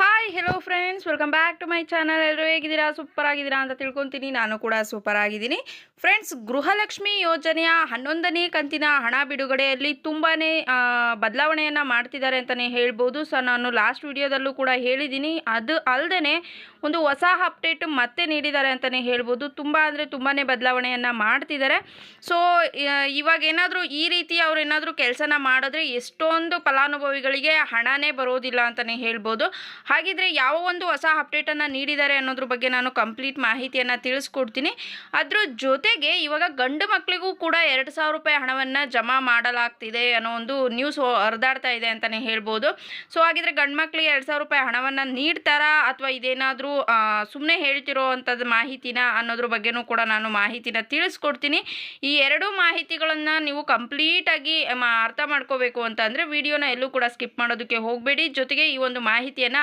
Hi hello friends welcome back to my channel ಎಲ್ಲರೂ ಹೇಗಿದ್ದೀರಾ? Super ಆಗಿದ್ದೀರಾ ಅಂತ ತಿಳ್ಕೊತೀನಿ. ನಾನು ಕೂಡ ಸೂಪರ್ ಆಗಿದ್ದೀನಿ. ಫ್ರೆಂಡ್ಸ್ ಗೃಹಲಕ್ಷ್ಮಿ ಯೋಜನೆಯ ಹನ್ನೊಂದನೇ ಕಂತಿನ ಹಣ ಬಿಡುಗಡೆಯಲ್ಲಿ ತುಂಬಾ ಬದಲಾವಣೆಯನ್ನು ಮಾಡ್ತಿದ್ದಾರೆ ಅಂತಲೇ ಹೇಳ್ಬೋದು. ಸೊ ನಾನು ಲಾಸ್ಟ್ ವಿಡಿಯೋದಲ್ಲೂ ಕೂಡ ಹೇಳಿದ್ದೀನಿ. ಅದು ಅಲ್ಲದೆ ಒಂದು ಹೊಸ ಅಪ್ಡೇಟ್ ಮತ್ತೆ ನೀಡಿದ್ದಾರೆ ಅಂತಲೇ ಹೇಳ್ಬೋದು. ತುಂಬ ಅಂದರೆ ತುಂಬಾ ಬದಲಾವಣೆಯನ್ನು ಮಾಡ್ತಿದ್ದಾರೆ. ಸೊ ಇವಾಗ ಏನಾದರೂ ಈ ರೀತಿ ಅವ್ರು ಏನಾದರೂ ಕೆಲಸನ ಮಾಡಿದ್ರೆ ಎಷ್ಟೊಂದು ಫಲಾನುಭವಿಗಳಿಗೆ ಹಣನೇ ಬರೋದಿಲ್ಲ ಅಂತಲೇ ಹೇಳ್ಬೋದು. ಹಾಗಿದ್ರೆ ಯಾವ ಒಂದು ಹೊಸ ಅಪ್ಡೇಟನ್ನು ನೀಡಿದ್ದಾರೆ ಅನ್ನೋದ್ರ ಬಗ್ಗೆ ನಾನು ಕಂಪ್ಲೀಟ್ ಮಾಹಿತಿಯನ್ನು ತಿಳಿಸ್ಕೊಡ್ತೀನಿ. ಅದ್ರ ಜೊತೆಗೆ ಇವಾಗ ಗಂಡು ಮಕ್ಕಳಿಗೂ ಕೂಡ ಎರಡು ಸಾವಿರ ರೂಪಾಯಿ ಹಣವನ್ನು ಜಮಾ ಮಾಡಲಾಗ್ತಿದೆ ಅನ್ನೋ ಒಂದು ನ್ಯೂಸ್ ಹರಿದಾಡ್ತಾ ಇದೆ ಅಂತಲೇ ಹೇಳ್ಬೋದು. ಸೊ ಹಾಗಿದ್ರೆ ಗಂಡು ಮಕ್ಕಳಿಗೆ ಎರಡು ಸಾವಿರ ರೂಪಾಯಿ ಹಣವನ್ನು ನೀಡ್ತಾರಾ ಅಥವಾ ಇದೇನಾದರೂ ಸುಮ್ಮನೆ ಹೇಳ್ತಿರೋ ಅಂಥದ್ದು ಮಾಹಿತಿನ ಅನ್ನೋದ್ರ ಬಗ್ಗೆನೂ ಕೂಡ ನಾನು ಮಾಹಿತಿನ ತಿಳಿಸ್ಕೊಡ್ತೀನಿ. ಈ ಎರಡು ಮಾಹಿತಿಗಳನ್ನು ನೀವು ಕಂಪ್ಲೀಟಾಗಿ ಅರ್ಥ ಮಾಡ್ಕೋಬೇಕು ಅಂತ ಅಂದರೆ ವಿಡಿಯೋನ ಎಲ್ಲೂ ಕೂಡ ಸ್ಕಿಪ್ ಮಾಡೋದಕ್ಕೆ ಹೋಗಬೇಡಿ. ಜೊತೆಗೆ ಈ ಒಂದು ಮಾಹಿತಿಯನ್ನು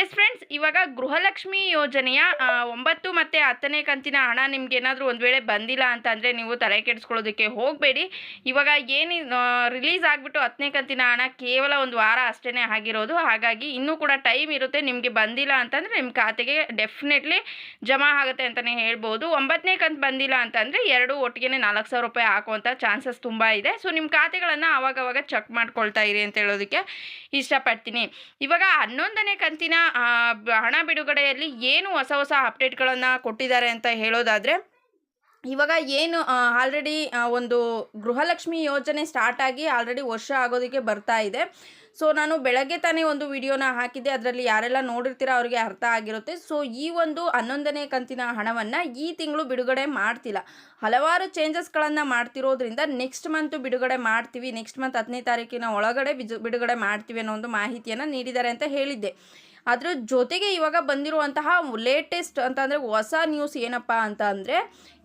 ಎಸ್ ಫ್ರೆಂಡ್ಸ್ ಇವಾಗ ಗೃಹಲಕ್ಷ್ಮಿ ಯೋಜನೆಯ ಒಂಬತ್ತು ಮತ್ತು ಹತ್ತನೇ ಕಂತಿನ ಹಣ ನಿಮ್ಗೆ ಏನಾದರೂ ಒಂದು ವೇಳೆ ಬಂದಿಲ್ಲ ಅಂತಂದರೆ ನೀವು ತಲೆ ಕೆಡಿಸ್ಕೊಳ್ಳೋದಕ್ಕೆ ಹೋಗಬೇಡಿ. ಇವಾಗ ಏನು ರಿಲೀಸ್ ಆಗಿಬಿಟ್ಟು ಹತ್ತನೇ ಕಂತಿನ ಹಣ ಕೇವಲ ಒಂದು ವಾರ ಅಷ್ಟೇ ಆಗಿರೋದು. ಹಾಗಾಗಿ ಇನ್ನೂ ಕೂಡ ಟೈಮ್ ಇರುತ್ತೆ ನಿಮಗೆ ಬಂದಿಲ್ಲ ಅಂತಂದರೆ ನಿಮ್ಮ ಖಾತೆಗೆ ಡೆಫಿನೆಟ್ಲಿ ಜಮಾ ಆಗುತ್ತೆ ಅಂತಲೇ ಹೇಳ್ಬೋದು. ಒಂಬತ್ತನೇ ಕಂತು ಬಂದಿಲ್ಲ ಅಂತಂದರೆ ಎರಡು ಒಟ್ಟಿಗೆ ನಾಲ್ಕು ಸಾವಿರ ರೂಪಾಯಿ ಹಾಕುವಂಥ ಚಾನ್ಸಸ್ ತುಂಬ ಇದೆ. ಸೊ ನಿಮ್ಮ ಖಾತೆಗಳನ್ನು ಆವಾಗವಾಗ ಚೆಕ್ ಮಾಡ್ಕೊಳ್ತಾ ಇರಿ ಅಂತ ಹೇಳೋದಕ್ಕೆ ಇಷ್ಟಪಡ್ತೀನಿ. ಇವಾಗ ಹನ್ನೊಂದನೇ ಕಂತಿನ ಹಣ ಬಿಡುಗಡೆಯಲ್ಲಿ ಏನು ಹೊಸ ಹೊಸ ಅಪ್ಡೇಟ್ಗಳನ್ನು ಕೊಟ್ಟಿದ್ದಾರೆ ಅಂತ ಹೇಳೋದಾದರೆ, ಇವಾಗ ಏನು ಆಲ್ರೆಡಿ ಒಂದು ಗೃಹಲಕ್ಷ್ಮಿ ಯೋಜನೆ ಸ್ಟಾರ್ಟ್ ಆಗಿ ಆಲ್ರೆಡಿ ವರ್ಷ ಆಗೋದಕ್ಕೆ ಬರ್ತಾ ಇದೆ. ಸೊ ನಾನು ಬೆಳಗ್ಗೆ ತಾನೇ ಒಂದು ವಿಡಿಯೋನ ಹಾಕಿದ್ದೆ. ಅದರಲ್ಲಿ ಯಾರೆಲ್ಲ ನೋಡಿರ್ತೀರೋ ಅವರಿಗೆ ಅರ್ಥ ಆಗಿರುತ್ತೆ. ಸೊ ಈ ಒಂದು ಹನ್ನೊಂದನೇ ಕಂತಿನ ಹಣವನ್ನು ಈ ತಿಂಗಳು ಬಿಡುಗಡೆ ಮಾಡ್ತಿಲ್ಲ. ಹಲವಾರು ಚೇಂಜಸ್ಗಳನ್ನು ಮಾಡ್ತಿರೋದ್ರಿಂದ ನೆಕ್ಸ್ಟ್ ಮಂತು ಬಿಡುಗಡೆ ಮಾಡ್ತೀವಿ. ನೆಕ್ಸ್ಟ್ ಮಂತ್ ಹತ್ತನೇ ತಾರೀಕಿನ ಒಳಗಡೆ ಬಿಡುಗಡೆ ಮಾಡ್ತೀವಿ ಅನ್ನೋ ಒಂದು ಮಾಹಿತಿಯನ್ನು ನೀಡಿದ್ದಾರೆ ಅಂತ ಹೇಳಿದ್ದೆ. ಅದ್ರ ಜೊತೆಗೆ ಇವಾಗ ಬಂದಿರುವಂತಹ ಲೇಟೆಸ್ಟ್ ಅಂತಂದರೆ ಹೊಸ ನ್ಯೂಸ್ ಏನಪ್ಪ ಅಂತ ಅಂದರೆ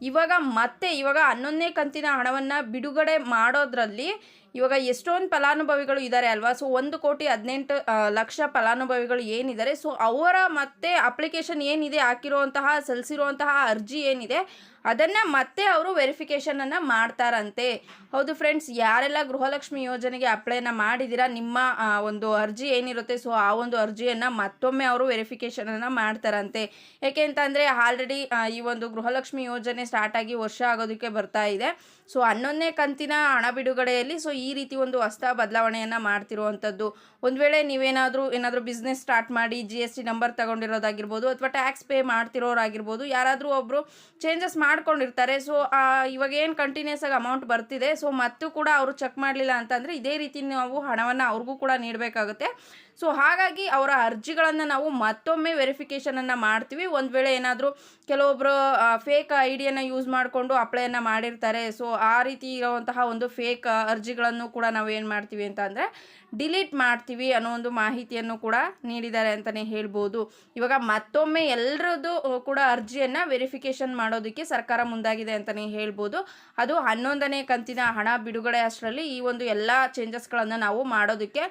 ಇವಾಗ ಮತ್ತೆ ಇವಾಗ ಹನ್ನೊಂದನೇ ಕಂತಿನ ಹಣವನ್ನು ಬಿಡುಗಡೆ ಮಾಡೋದ್ರಲ್ಲಿ ಇವಾಗ ಎಷ್ಟೊಂದು ಫಲಾನುಭವಿಗಳು ಇದ್ದಾರೆ ಅಲ್ವಾ? ಸೊ ಒಂದು ಕೋಟಿ ಹದಿನೆಂಟು ಲಕ್ಷ ಫಲಾನುಭವಿಗಳು ಏನಿದ್ದಾರೆ ಸೊ ಅವರ ಮತ್ತೆ ಅಪ್ಲಿಕೇಶನ್ ಏನಿದೆ? ಹಾಕಿರುವಂತಹ, ಸಲ್ಲಿಸಿರುವಂತಹ ಅರ್ಜಿ ಏನಿದೆ? ಅದನ್ನು ಮತ್ತೆ ಅವರು ವೆರಿಫಿಕೇಷನನ್ನು ಮಾಡ್ತಾರಂತೆ. ಹೌದು ಫ್ರೆಂಡ್ಸ್ ಯಾರೆಲ್ಲ ಗೃಹಲಕ್ಷ್ಮಿ ಯೋಜನೆಗೆ ಅಪ್ಲೈನ ಮಾಡಿದ್ದೀರಾ ನಿಮ್ಮ ಒಂದು ಅರ್ಜಿ ಏನಿರುತ್ತೆ? ಸೊ ಆ ಒಂದು ಅರ್ಜಿಯನ್ನು ಮತ್ತೊಮ್ಮೆ ಅವರು ವೆರಿಫಿಕೇಷನನ್ನು ಮಾಡ್ತಾರಂತೆ. ಯಾಕೆ ಅಂತಂದರೆ ಆಲ್ರೆಡಿ ಈ ಒಂದು ಗೃಹಲಕ್ಷ್ಮಿ ಯೋಜನೆ ಸ್ಟಾರ್ಟ್ ಆಗಿ ವರ್ಷ ಆಗೋದಕ್ಕೆ ಬರ್ತಾ ಇದೆ. ಸೊ ಹನ್ನೊಂದನೇ ಕಂತಿನ ಹಣ ಬಿಡುಗಡೆಯಲ್ಲಿ ಸೊ ಈ ರೀತಿ ಒಂದು ಹೊಸ ಬದಲಾವಣೆಯನ್ನು ಮಾಡ್ತಿರುವಂಥದ್ದು ಒಂದು ವೇಳೆ ನೀವೇನಾದರೂ ಏನಾದರೂ ಬಿಸ್ನೆಸ್ ಸ್ಟಾರ್ಟ್ ಮಾಡಿ ಜಿ ಎಸ್ ಟಿ ನಂಬರ್ ತಗೊಂಡಿರೋದಾಗಿರ್ಬೋದು ಅಥವಾ ಟ್ಯಾಕ್ಸ್ ಪೇ ಮಾಡ್ತಿರೋರಾಗಿರ್ಬೋದು, ಯಾರಾದರೂ ಒಬ್ಬರು ಚೇಂಜಸ್ ಮಾಡ್ಕೊಂಡಿರ್ತಾರೆ. ಸೊ ಇವಾಗ ಏನು ಕಂಟಿನ್ಯೂಸ್ ಆಗಿ ಅಮೌಂಟ್ ಬರ್ತಿದೆ. ಸೊ ಮತ್ತು ಕೂಡ ಅವರು ಚೆಕ್ ಮಾಡಲಿಲ್ಲ ಅಂತಂದರೆ ಇದೇ ರೀತಿ ನಾವು ಹಣವನ್ನು ಅವ್ರಿಗೂ ಕೂಡ ನೀಡಬೇಕಾಗುತ್ತೆ. ಸೊ ಹಾಗಾಗಿ ಅವರ ಅರ್ಜಿಗಳನ್ನು ನಾವು ಮತ್ತೊಮ್ಮೆ ವೆರಿಫಿಕೇಷನನ್ನು ಮಾಡ್ತೀವಿ. ಒಂದು ವೇಳೆ ಏನಾದರೂ ಕೆಲವೊಬ್ಬರು ಫೇಕ್ ಐ ಡಿಯನ್ನು ಯೂಸ್ ಮಾಡಿಕೊಂಡು ಅಪ್ಲೈಯನ್ನು ಮಾಡಿರ್ತಾರೆ. ಸೊ ಆ ರೀತಿ ಇರುವಂತಹ ಒಂದು ಫೇಕ್ ಅರ್ಜಿಗಳನ್ನು ಕೂಡ ನಾವು ಏನು ಮಾಡ್ತೀವಿ ಅಂತ ಅಂದರೆ ಡಿಲೀಟ್ ಮಾಡ್ತೀವಿ ಅನ್ನೋ ಒಂದು ಮಾಹಿತಿಯನ್ನು ಕೂಡ ನೀಡಿದ್ದಾರೆ ಅಂತಲೇ ಹೇಳ್ಬೋದು. ಇವಾಗ ಮತ್ತೊಮ್ಮೆ ಎಲ್ಲರದ್ದು ಕೂಡ ಅರ್ಜಿಯನ್ನು ವೆರಿಫಿಕೇಷನ್ ಮಾಡೋದಕ್ಕೆ ಸರ್ಕಾರ ಮುಂದಾಗಿದೆ ಅಂತಲೇ ಹೇಳ್ಬೋದು. ಅದು ಹನ್ನೊಂದನೇ ಕಂತಿನ ಹಣ ಬಿಡುಗಡೆ ಅಷ್ಟರಲ್ಲಿ ಈ ಒಂದು ಎಲ್ಲ ಚೇಂಜಸ್ಗಳನ್ನು ನಾವು ಮಾಡೋದಕ್ಕೆ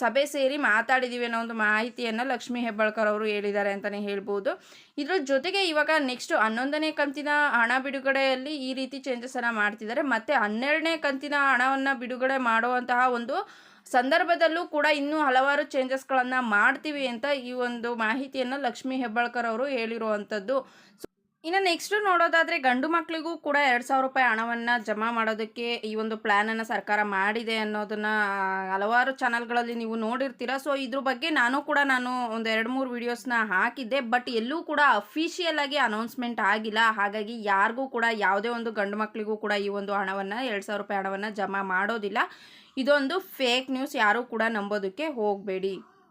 ಸಭೆ ಸೇರಿ ಮಾತಾಡಿದ್ದೀವಿ ಅನ್ನೋ ಒಂದು ಮಾಹಿತಿಯನ್ನು ಲಕ್ಷ್ಮೀ ಹೆಬ್ಬಾಳ್ಕರ್ ಅವರು ಹೇಳಿದ್ದಾರೆ ಅಂತಲೇ ಹೇಳ್ಬೋದು. ಇದ್ರ ಜೊತೆಗೆ ಇವಾಗ ನೆಕ್ಸ್ಟ್ ಹನ್ನೊಂದನೇ ಕಂತಿನ ಹಣ ಬಿಡುಗಡೆಯಲ್ಲಿ ಈ ರೀತಿ ಚೇಂಜಸನ್ನು ಮಾಡ್ತಿದ್ದಾರೆ. ಮತ್ತು ಹನ್ನೆರಡನೇ ಕಂತಿನ ಹಣವನ್ನು ಬಿಡುಗಡೆ ಮಾಡುವಂತಹ ಒಂದು ಸಂದರ್ಭದಲ್ಲೂ ಕೂಡ ಇನ್ನೂ ಹಲವಾರು ಚೇಂಜಸ್ಗಳನ್ನು ಮಾಡ್ತೀವಿ ಅಂತ ಈ ಒಂದು ಮಾಹಿತಿಯನ್ನು ಲಕ್ಷ್ಮೀ ಹೆಬ್ಬಾಳ್ಕರ್ ಅವರು ಹೇಳಿರುವಂಥದ್ದು ಇನ್ನು ನೆಕ್ಸ್ಟ್ ನೋಡೋದಾದರೆ ಗಂಡು ಮಕ್ಕಳಿಗೂ ಕೂಡ ಎರಡು ಸಾವಿರ ರೂಪಾಯಿ ಹಣವನ್ನು ಜಮಾ ಮಾಡೋದಕ್ಕೆ ಈ ಒಂದು ಪ್ಲ್ಯಾನನ್ನು ಸರ್ಕಾರ ಮಾಡಿದೆ ಅನ್ನೋದನ್ನು ಹಲವಾರು ಚಾನಲ್ಗಳಲ್ಲಿ ನೀವು ನೋಡಿರ್ತೀರ. ಸೊ ಇದ್ರ ಬಗ್ಗೆ ನಾನು ಕೂಡ ನಾನು ಒಂದು ಎರಡು ಮೂರು ವೀಡಿಯೋಸ್ನ ಹಾಕಿದ್ದೆ. ಬಟ್ ಎಲ್ಲೂ ಕೂಡ ಅಫಿಷಿಯಲ್ ಆಗಿ ಅನೌನ್ಸ್ಮೆಂಟ್ ಆಗಿಲ್ಲ. ಹಾಗಾಗಿ ಯಾರಿಗೂ ಕೂಡ ಯಾವುದೇ ಒಂದು ಗಂಡು ಮಕ್ಕಳಿಗೂ ಕೂಡ ಈ ಒಂದು ಹಣವನ್ನು, ಎರಡು ಸಾವಿರ ರೂಪಾಯಿ ಹಣವನ್ನು ಜಮಾ ಮಾಡೋದಿಲ್ಲ. ಇದೊಂದು ಫೇಕ್ ನ್ಯೂಸ್ ಯಾರೂ ಕೂಡ ನಂಬೋದಕ್ಕೆ ಹೋಗಬೇಡಿ.